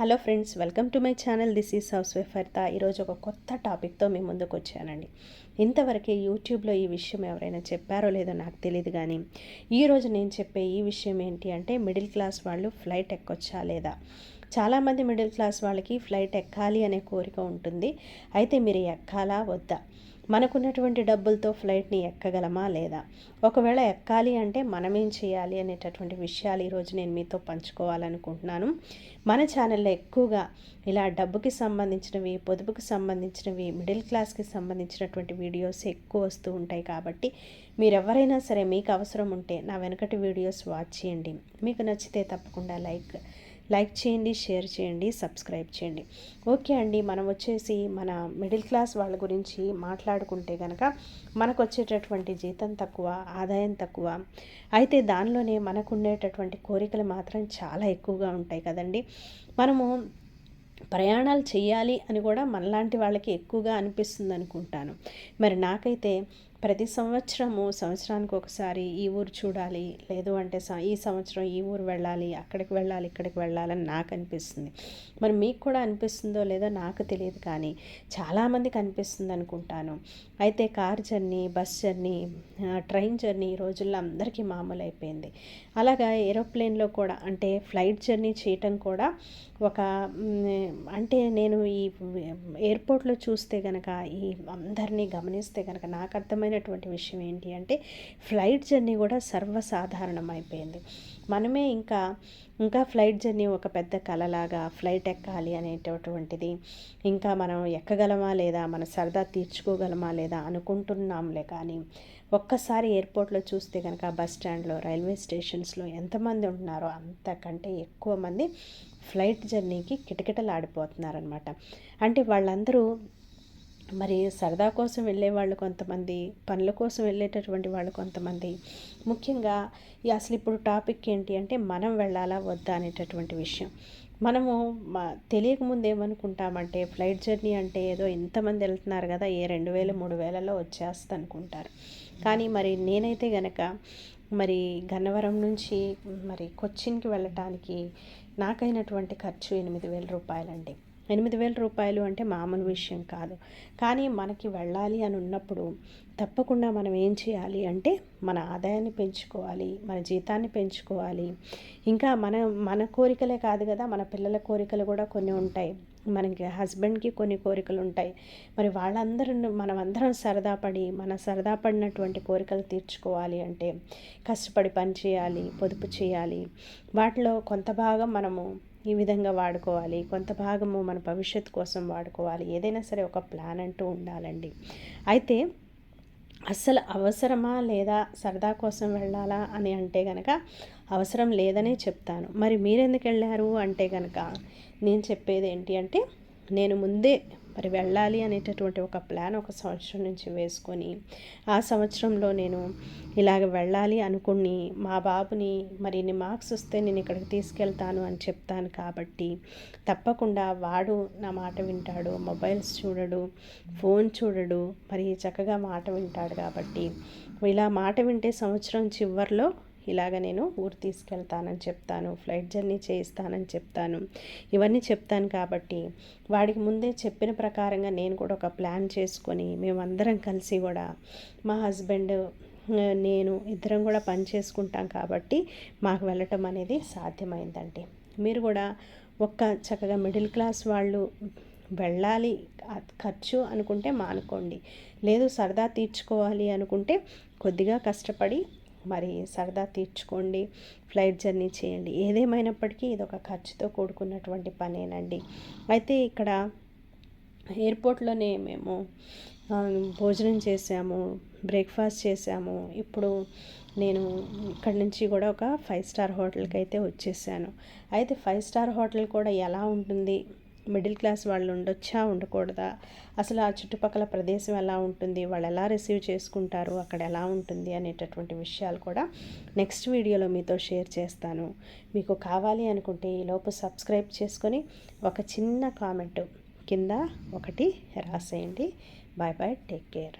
Hello friends welcome to my channel. This is housewife ఈరోజు ఒక కొత్త టాపిక్తో మీ ముందుకు వచ్చానండి. ఇంతవరకే యూట్యూబ్లో ఈ విషయం ఎవరైనా చెప్పారో లేదో నాకు తెలియదు కానీ ఈరోజు నేను చెప్పే ఈ విషయం ఏంటి అంటే మిడిల్ క్లాస్ వాళ్ళు ఫ్లైట్ ఎక్కొచ్చా లేదా? చాలామంది మిడిల్ క్లాస్ వాళ్ళకి ఫ్లైట్ ఎక్కాలి అనే కోరిక ఉంటుంది. అయితే మీరు ఎక్కాలా? వద్దా? మనకున్నటువంటి డబ్బులతో ఫ్లైట్ని ఎక్కగలమా? లేదా? ఒకవేళ ఎక్కాలి అంటే మనమేం చేయాలి అనేటటువంటి విషయాలు ఈరోజు నేను మీతో పంచుకోవాలనుకుంటున్నాను. మన ఛానల్లో ఎక్కువగా ఇలా డబ్బుకి సంబంధించినవి పొదుపుకి సంబంధించినవి మిడిల్ క్లాస్కి సంబంధించినటువంటి వీడియోస్ ఎక్కువ వస్తూ ఉంటాయి కాబట్టి మీరు ఎవరైనా సరే మీకు అవసరం ఉంటే నా వెనకటి వీడియోస్ వాచ్ చేయండి. మీకు నచ్చితే తప్పకుండా లైక్ లైక్ చేయండి షేర్ చేయండి సబ్స్క్రైబ్ చేయండి. ఓకే అండి మనం వచ్చేసి మన మిడిల్ క్లాస్ వాళ్ళ గురించి మాట్లాడుకుంటే కనుక మనకు వచ్చేటటువంటి జీతం తక్కువ ఆదాయం తక్కువ. అయితే దానిలోనే మనకు ఉండేటటువంటి కోరికలు మాత్రం చాలా ఎక్కువగా ఉంటాయి కదండి. మనము ప్రయాణాలు చేయాలి అని కూడా మనలాంటి వాళ్ళకి ఎక్కువగా అనిపిస్తుంది అనుకుంటాను మరి నాకైతే ప్రతి సంవత్సరము సంవత్సరానికి ఒకసారి ఈ ఊరు చూడాలి. లేదు అంటే ఈ సంవత్సరం ఈ ఊరు వెళ్ళాలి అక్కడికి వెళ్ళాలి ఇక్కడికి వెళ్ళాలని నాకు అనిపిస్తుంది. మరి మీకు కూడా అనిపిస్తుందో లేదో నాకు తెలియదు కానీ చాలామందికి అనిపిస్తుంది అనుకుంటాను. అయితే car journey bus journey train journey ఈ రోజుల్లో అందరికీ మామూలు అయిపోయింది అలాగా ఏరోప్లేన్లో కూడా అంటే ఫ్లైట్ జర్నీ చేయటం కూడా ఒక అంటే నేను ఈ ఎయిర్పోర్ట్లో చూస్తే కనుక ఈ అందరినీ గమనిస్తే కనుక నాకు ముఖ్యమైనటువంటి విషయం ఏంటి అంటే ఫ్లైట్ జర్నీ కూడా సర్వసాధారణం అయిపోయింది మనమే ఇంకా ఇంకా ఫ్లైట్ జర్నీ ఒక పెద్ద కలలాగా ఫ్లైట్ ఎక్కాలి అనేటటువంటిది ఇంకా మనం ఎక్కగలమా లేదా మన సరదా తీర్చుకోగలమా లేదా అనుకుంటున్నాంలే కానీ ఒక్కసారి ఎయిర్పోర్ట్లో చూస్తే కనుక బస్ స్టాండ్లో రైల్వే స్టేషన్స్లో ఎంతమంది ఉంటున్నారో అంతకంటే ఎక్కువ మంది ఫ్లైట్ జర్నీకి కిటకిటలాడిపోతున్నారనమాట అంటే వాళ్ళందరూ మరి సరదా కోసం వెళ్ళే వాళ్ళు కొంతమంది పనుల కోసం వెళ్ళేటటువంటి వాళ్ళు కొంతమంది. ముఖ్యంగా అసలు ఇప్పుడు టాపిక్ ఏంటి అంటే మనం వెళ్ళాలా వద్దా అనేటటువంటి విషయం. మనము తెలియకముందు ఏమనుకుంటామంటే ఫ్లైట్ జర్నీ అంటే ఏదో ఎంతమంది వెళ్తున్నారు కదా ఏ రెండు వేల మూడు వేలలో వచ్చేస్తా అనుకుంటారు కానీ మరి నేనైతే గనక మరి గన్నవరం నుంచి మరి కొచ్చిన్కి వెళ్ళటానికి నాకైనటువంటి ఖర్చు ఎనిమిది వేల రూపాయలండి. ఎనిమిది వేల రూపాయలు అంటే మామూలు విషయం కాదు. కానీ మనకి వెళ్ళాలి అని ఉన్నప్పుడు తప్పకుండా మనం ఏం చేయాలి అంటే మన ఆదాయాన్ని పెంచుకోవాలి మన జీతాన్ని పెంచుకోవాలి. ఇంకా మన మన కోరికలే కాదు కదా మన పిల్లల కోరికలు కూడా కొన్ని ఉంటాయి. మనకి హస్బెండ్కి కొన్ని కోరికలు ఉంటాయి. మరి వాళ్ళందరూ మనమందరం సరదా పడి మన సరదా పడినటువంటి కోరికలు తీర్చుకోవాలి అంటే కష్టపడి పని చేయాలి పొదుపు చేయాలి. వాటిలో కొంత భాగం మనము ఈ విధంగా వాడుకోవాలి. కొంత భాగము మన భవిష్యత్తు కోసం వాడుకోవాలి. ఏదైనా సరే ఒక ప్లాన్ అంటూ ఉండాలండి. అయితే అస్సలు అవసరమా లేదా సరదా కోసం వెళ్ళాలా అని అంటే కనుక అవసరం లేదనే చెప్తాను. మరి మీరెందుకు వెళ్ళారు? అంటే కనుక నేను చెప్పేది ఏంటి అంటే నేను ముందే మరి వెళ్ళాలి అనేటటువంటి ఒక ప్లాన్ ఒక సంవత్సరం నుంచి వేసుకొని ఆ సంవత్సరంలో నేను ఇలాగ వెళ్ళాలి అనుకుని మా బాబుని మరి ఇన్ని మార్క్స్ వస్తే నేను ఇక్కడికి తీసుకెళ్తాను అని చెప్తాను కాబట్టి తప్పకుండా వాడు నా మాట వింటాడు మొబైల్స్ చూడడు ఫోన్ చూడడు మరి చక్కగా మాట వింటాడు కాబట్టి ఇలా మాట వింటే సంవత్సరం చివరిలో ఇలాగ నేను ఊరు తీసుకెళ్తానని చెప్తాను ఫ్లైట్ జర్నీ చేయిస్తానని చెప్తాను. ఇవన్నీ చెప్తాను కాబట్టి వాడికి ముందే చెప్పిన ప్రకారంగా నేను కూడా ఒక ప్లాన్ చేసుకొని మేమందరం కలిసి కూడా మా హస్బెండ్ నేను ఇద్దరం కూడా పని చేసుకుంటాం కాబట్టి మాకు వెళ్ళటం అనేది సాధ్యమైందండి. మీరు కూడా ఒక్క చక్కగా మిడిల్ క్లాస్ వాళ్ళు వెళ్ళాలి ఖర్చు అనుకుంటే మానుకోండి. లేదు సరదా తీర్చుకోవాలి అనుకుంటే కొద్దిగా కష్టపడి మరి సరదా తీర్చుకోండి ఫ్లైట్ జర్నీ చేయండి. ఏదేమైనప్పటికీ ఇది ఒక ఖర్చుతో కూడుకున్నటువంటి పనేనండి. అయితే ఇక్కడ ఎయిర్పోర్ట్లోనే మేము భోజనం చేసాము బ్రేక్ఫాస్ట్ చేసాము. ఇప్పుడు నేను ఇక్కడ నుంచి కూడా ఒక ఫైవ్ స్టార్ హోటల్కి అయితే వచ్చేసాను. అయితే ఫైవ్ స్టార్ హోటల్ కూడా ఎలా ఉంటుంది? మిడిల్ క్లాస్ వాళ్ళు ఉండొచ్చా ఉండకూడదా? అసలు ఆ చుట్టుపక్కల ప్రదేశం ఎలా ఉంటుంది? వాళ్ళు ఎలా రిసీవ్ చేసుకుంటారు? అక్కడ ఎలా ఉంటుంది? అనేటటువంటి విషయాలు కూడా నెక్స్ట్ వీడియోలో మీతో షేర్ చేస్తాను. మీకు కావాలి అనుకుంటే ఈలోపు సబ్స్క్రైబ్ చేసుకొని ఒక చిన్న కామెంట్ కింద ఒకటి రాసేయండి. Bye bye take care.